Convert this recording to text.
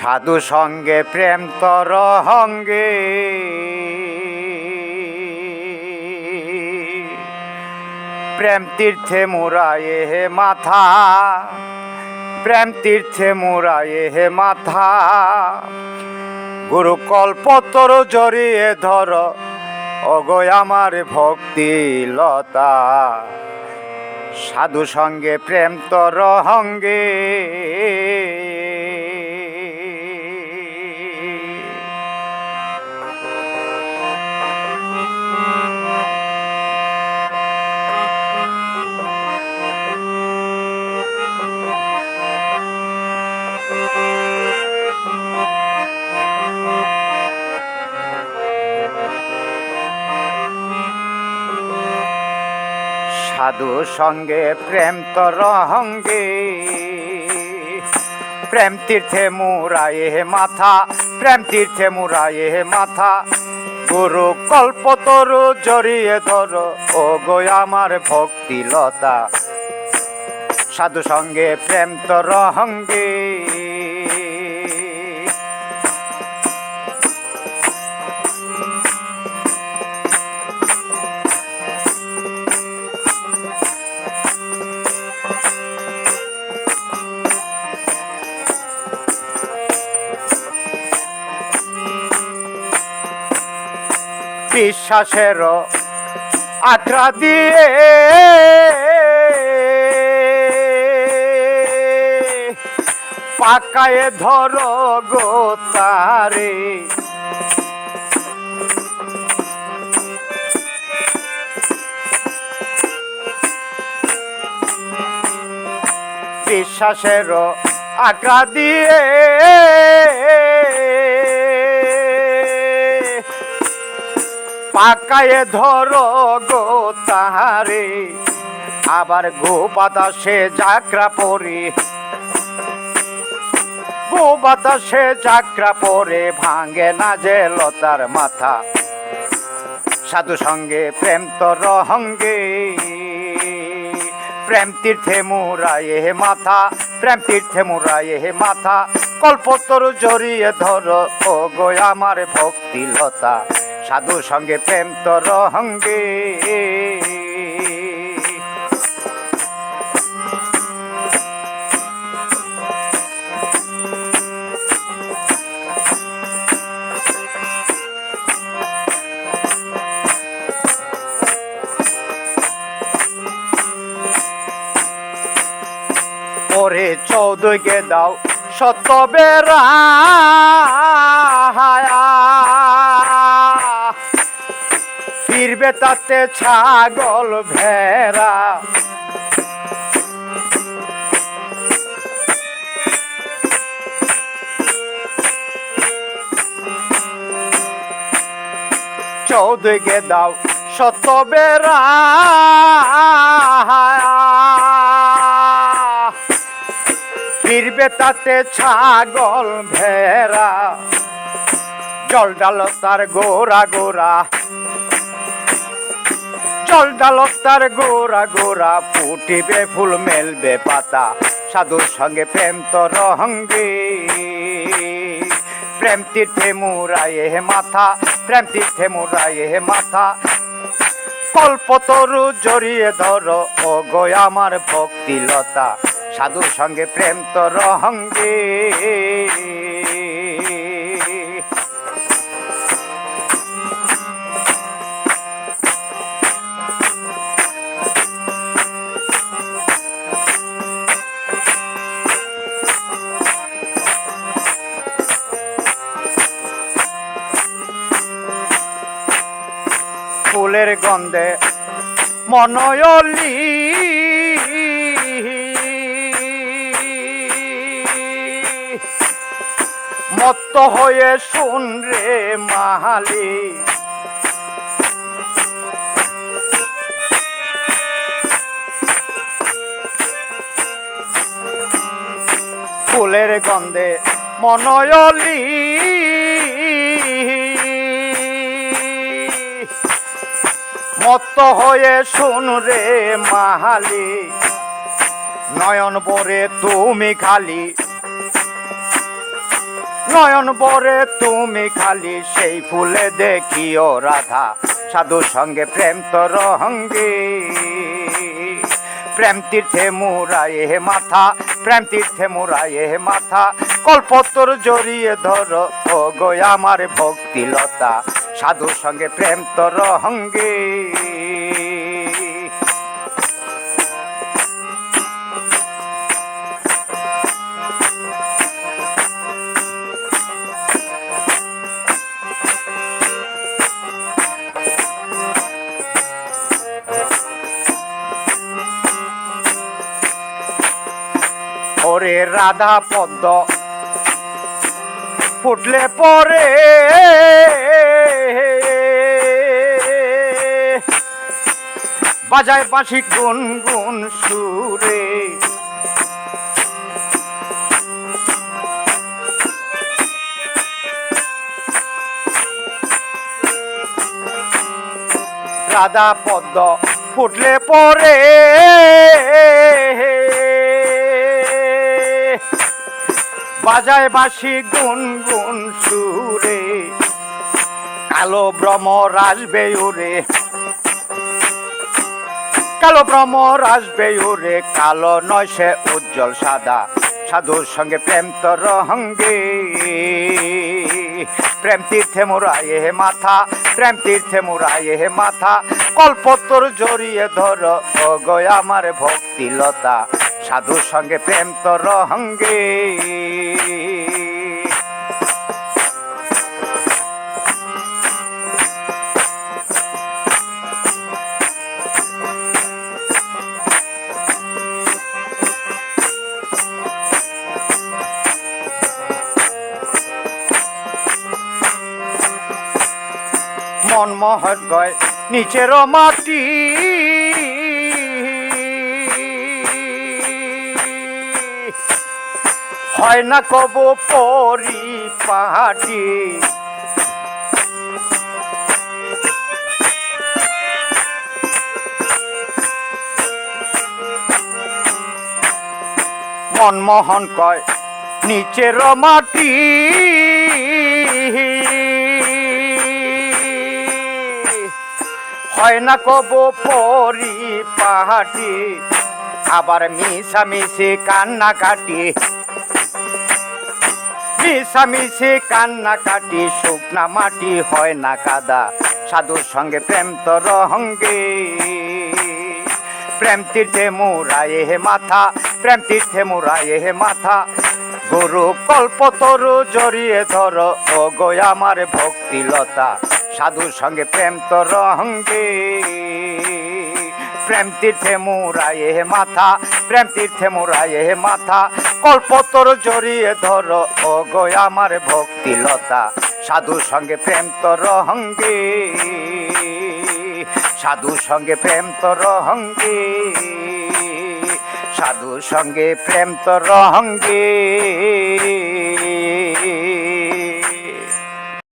সাধু সঙ্গে প্রেম তর হঙ্গে। প্রেম তীর্থে মোরায়ে হে মাথা, প্রেম তীর্থে মোরায়ে হে মাথা। গুরু কল্পতর জড়িয়ে ধর অগয় আমার ভক্তি লতা সাধু সঙ্গে প্রেম তর হঙ্গে। সাধু সঙ্গে প্রেম তো রহঙ্গে প্রেম তীর্থে মুরায়ে হে মাথা, প্রেম তীর্থে মুরায়ে হে মাথা। গুরু কল্প তরু জড়িয়ে ধর ও গো আমার ভক্তি লতা সাধু সঙ্গে প্রেম তর হঙ্গে বিশ্বাসের আটরা দিয়ে। পাকায় ধর গো তারে। বিশ্বাসের আঁকা দিয়ে। পাকায় ধরো গো তাহারে। আবার গো বাতাসে যাত্রা পরে। গো বাতাসে যাত্রা পরে ভাঙে না যে লতার মাথা। সাধু সঙ্গে প্রেম তো রহঙ্গে। প্রেম তীর্থে মুরায়ে হে মাথা, প্রেম তীর্থে মুরায়ে হে মাথা। কল্পতরু জড়িয়ে ধর ও গো আমার ভক্তি লতা সাধু সঙ্গে প্রেম তর হঙ্গে ওরে চৌদকে দাও শত বেড়া তাতে ছাগল ভেড়া। চৌদকে দাও শত বেড়া। ফিরবে তাতে ছাগল ভেড়া। জল ডাল তার গোরা গোরা জল ডাল তার গোরা গোরা ফুটিবে ফুল মেলবে পাতা। সাধুর সঙ্গে প্রেম তর হঙ্গে প্রেম তীর্থে মুরায়ে হে মাথা, প্রেম তীর্থে মুরায়ে হে মাথা কল্পতরু জড়িয়ে ধর ও গো আমার ভক্তি লতা সাধুর সঙ্গে প্রেম তর হঙ্গে ফুলের গন্ধে মনয়লি মত্ত হয়ে শুন রে মাহালি। ফুলের গন্ধে মনয়লি মত্ত হয়ে শুন রে মাহালি। নয়ন বরে তুমি খালি। নয়ন বরে তুমি খালি, সেই ফুলে দেখিও রাধা। সাধু সঙ্গে প্রেম তর হঙ্গে প্রেম তীর্থে হে মাথা, প্রেম তীর্থে হে মাথা। কল্পতর জড়িয়ে ধর ও গো আমার ভক্তিলতা। সাধুর সঙ্গে প্রেম তর হঙ্গে ওরে রাধা পদ্ম ফুটলে পরে বাজায় বাঁশি গুন গুন সুরে। রাধা পদ্ম ফুটলে পরে। বাজায় বাসি গুন গুন সুরে। কালো ভ্রমর আসবে উরে কালো ভ্রমর আসবে উরে কালো নয় সে উজ্জ্বল সাদা। সাধুর সঙ্গে প্রেম তর হঙ্গে প্রেম তীর্থে মোরায়ে হে মাথা, প্রেম তীর্থে মোরায়ে হে মাথা। কল্পতর জড়িয়ে ধর গয় আমার ভক্তিলতা। সাধুর সঙ্গে প্রেম তর হঙ্গে মহৎ গয় নিচের মাটি। হয় না কব পরি পাহাটি মনমোহন কয় নিচের মাটি। হয় না কব পরি পাহাটি, আবার মিশা মিশে কান্না কাটি মিশা মিশে কান্না কাটি শুকনা মাটি হয় না কাদা, সাধুর সঙ্গে প্রেম তর হঙ্গে প্রেম তীর্থে মুরায়ে হে মাথা, প্রেম তীর্থে মুরায়ে হে মাথা। গুরু কল্প তরু জড়িয়ে ধর ও গো আমার ভক্তিলতা। সাধুর সঙ্গে প্রেম তর হঙ্গে প্রেম তীর্থে মুরায়ে হে মাথা, প্রেম তীর্থে মুরায়ে হে মাথা। কল্পতর জড়িয়ে ধর ও গো আমার ভক্তিলতা সাধুর সঙ্গে প্রেম তর হঙ্গে সাধুর সঙ্গে প্রেম তর হঙ্গে সাধুর সঙ্গে প্রেম তর হঙ্গে